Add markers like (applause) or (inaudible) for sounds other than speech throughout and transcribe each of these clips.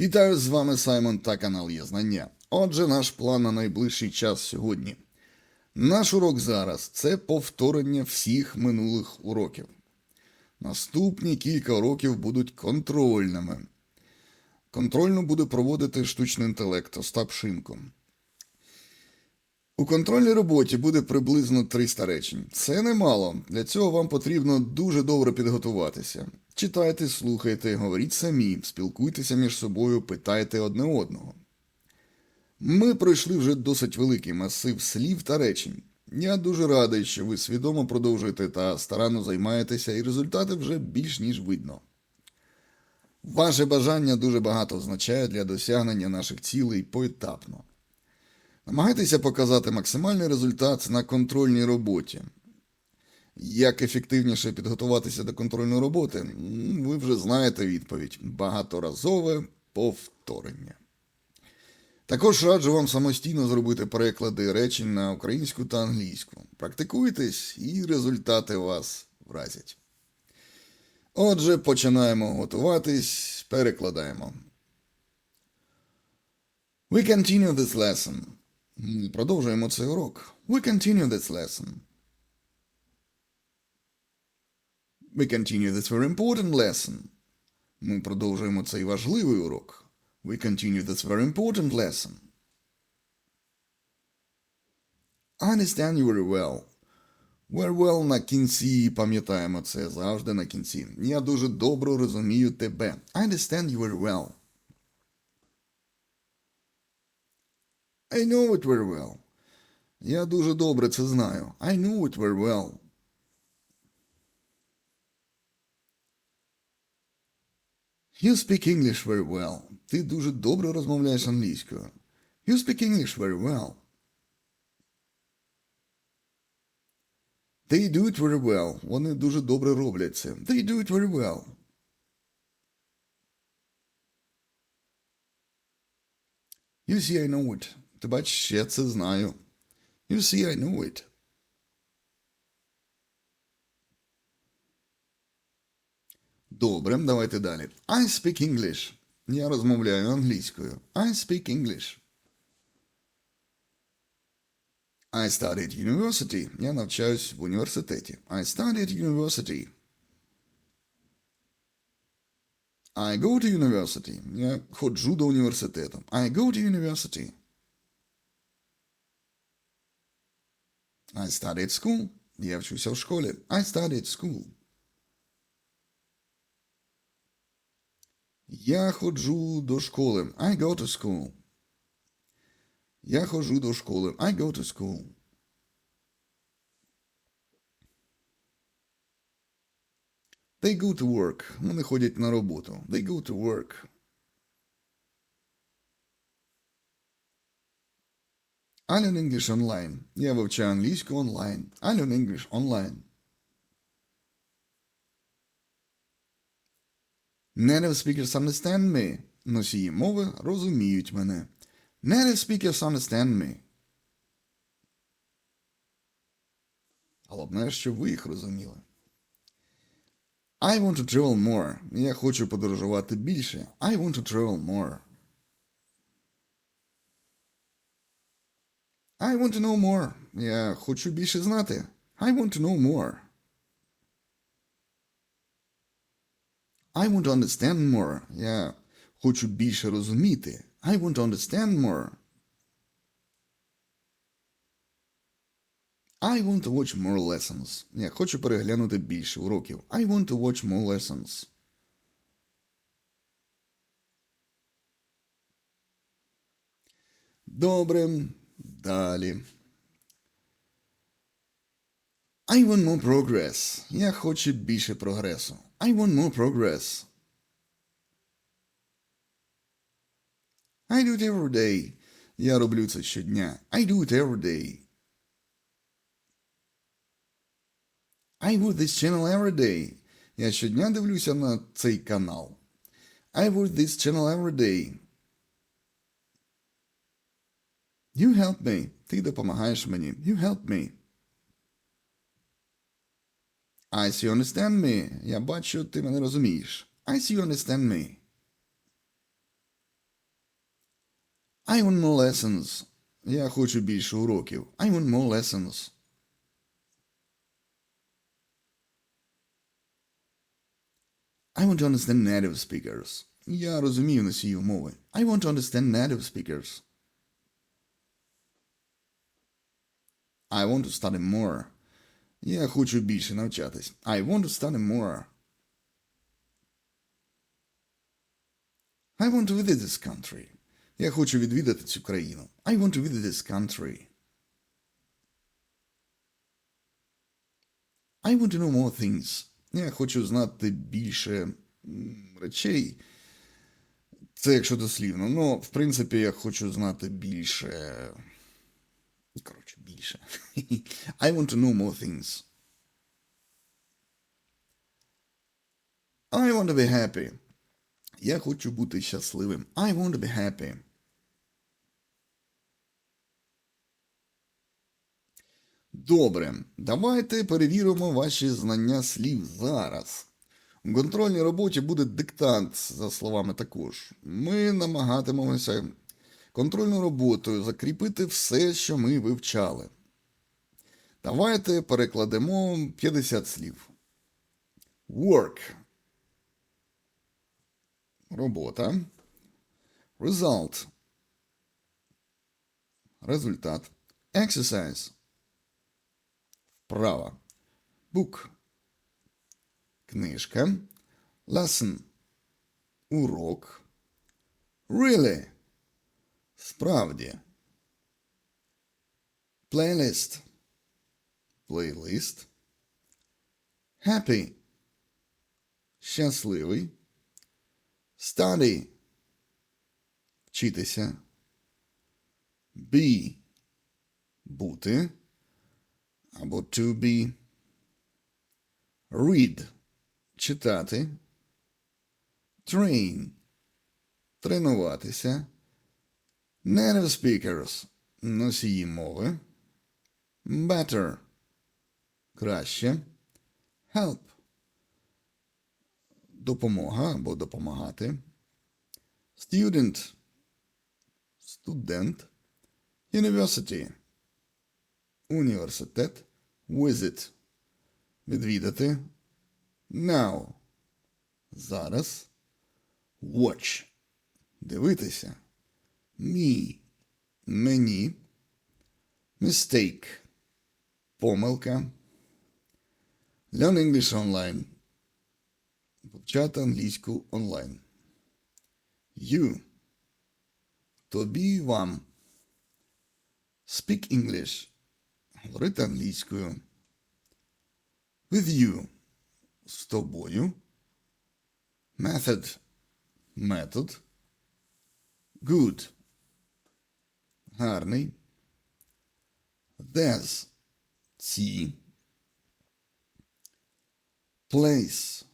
Вітаю з вами Саймон та канал Є Знання. Отже, наш план на найближчий час сьогодні. Наш урок зараз це повторення всіх минулих уроків. Наступні кілька уроків будуть контрольними. Контрольну буде проводити штучний інтелект Остап Шинко. У контрольній роботі буде приблизно 300 речень. Це немало. Для цього вам потрібно дуже добре підготуватися. Читайте, слухайте, говоріть самі, спілкуйтеся між собою, питайте одне одного. Ми пройшли вже досить великий масив слів та речень. Я дуже радий, що ви свідомо продовжуєте та старанно займаєтеся, і результати вже більш ніж видно. Ваше бажання дуже багато означає для досягнення наших цілей поетапно. Намагайтеся показати максимальний результат на контрольній роботі. Як ефективніше підготуватися до контрольної роботи, ви вже знаєте відповідь багаторазове повторення. Також раджу вам самостійно зробити переклади речень на українську та англійську. Практикуйтесь, і результати вас вразять. Отже, починаємо готуватись, перекладаємо. We continue this lesson. Продовжуємо цей урок. We continue this lesson. We continue this very important lesson. Ми продовжуємо цей важливий урок. We continue this very important lesson. I understand you very well. Very well на кінці пам'ятаємо це завжди на кінці. Я дуже добре розумію тебе. I understand you very well. I know it very well. Я дуже добре це знаю. I know it very well. You speak English very well. Ти дуже добре розмовляєш англійською. You speak English very well. They do it very well. Вони дуже добре роблять це. They do it very well. You see, I know it. Ти бачиш, я це знаю. You see, I know it. Добре, давайте далі. I speak English. Я розмовляю англійською. I speak English. I study at university. Я навчаюсь в університеті. I study at university. I go to university. Я ходжу до університету. I go to university. I study at school. Я вчуся в школі. I study at school. Я ходжу до школи. I go to school. Я ходжу до школи. I go to school. They go to work. Вони ходять на роботу. They go to work. I learn English online. Я вивчаю англійську онлайн. I learn English online. Native speakers understand me. Носії мови розуміють мене. Native speakers understand me. Головне, щоб ви їх розуміли. I want to travel more. Я хочу подорожувати більше. I want to travel more. I want to know more. Я хочу більше знати. I want to know more. I want to understand more. Я хочу більше розуміти. I want to understand more. I want to watch more lessons. Я хочу переглянути більше уроків. I want to watch more lessons. Добре. Далі. I want more progress. Я хочу більше прогресу. I want more progress. I do it every day. Я роблю це щодня. I do it every day. I watch this channel every day. Я щодня дивлюся на цей канал. I watch this channel every day. You help me. Ти допомагаєш мені. You help me. I see you understand me. Я бачу, ти мене розумієш. I see you understand me. I want more lessons. Я хочу більше уроків. I want more lessons. I want to understand native speakers. Я розумію носію мови. I want to understand native speakers. I want to study more. Я хочу більше навчатись. I want to study more. I want to visit this country. Я хочу відвідати цю країну. I want to visit this country. I want to know more things. Я хочу знати більше речей. Це якщо дослівно. Ну, в принципі, я хочу знати більше. Коротше, більше. (laughs) I want to know more things. I want to be happy. Я хочу бути щасливим. I want to be happy. Добре, давайте перевіримо ваші знання слів зараз. У контрольній роботі буде диктант, за словами також. Ми намагатимемося контрольною роботою закріпити все, що ми вивчали. Давайте перекладемо 50 слів. Work. Робота. Result. Результат. Exercise. Вправа. Book. Книжка. Lesson. Урок. Really. Справді. Playlist. Плейлист. Happy. Щасливий. Study. Вчитися. Be. Бути. Або to be. Read. Читати. Train. Тренуватися. Native speakers. Носії мови. Better. Краще. Help. Допомога або допомагати. Student. Студент. University. Університет. Visit. Відвідати. Now. Зараз. Watch. Дивитися. Me. Мені. Mistake. Помилка. Learn English online. Вивчати англійську онлайн. You. Тобі і вам. Speak English. Говорити англійською. With you. З тобою. Method. Метод. Good. Гарний. There's. Ці. Place.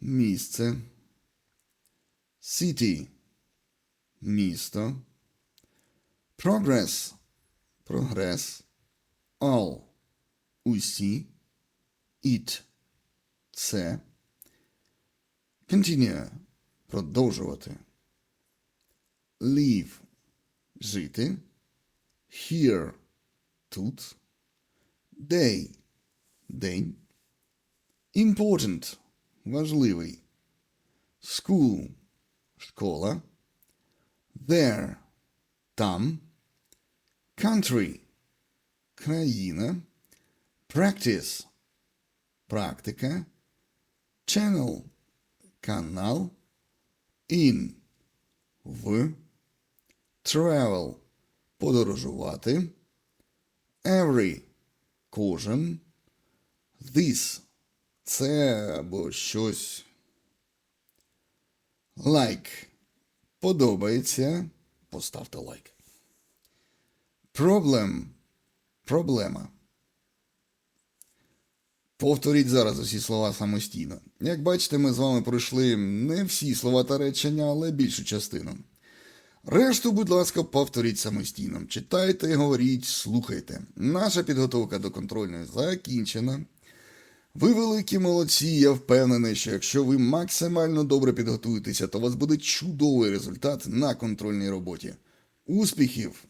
Місце. City. Місто. Progress. Прогрес. All. Усі. It. Це. Continue. Продовжувати. Live. Жити. Here. Тут. Day. День. Important. Важливий. School. Школа. There. Там. Country. Країна. Practice. Практика. Channel. Канал. In. В. Travel. Подорожувати. Every. Кожен. This. Це або щось. Like. Подобається. Поставте лайк. Problem. Проблема. Повторіть зараз усі слова самостійно. Як бачите, ми з вами пройшли не всі слова та речення, але більшу частину. Решту, будь ласка, повторіть самостійно. Читайте, говоріть, слухайте. Наша підготовка до контрольної закінчена. Ви великі молодці, я впевнений, що якщо ви максимально добре підготуєтеся, то у вас буде чудовий результат на контрольній роботі. Успіхів!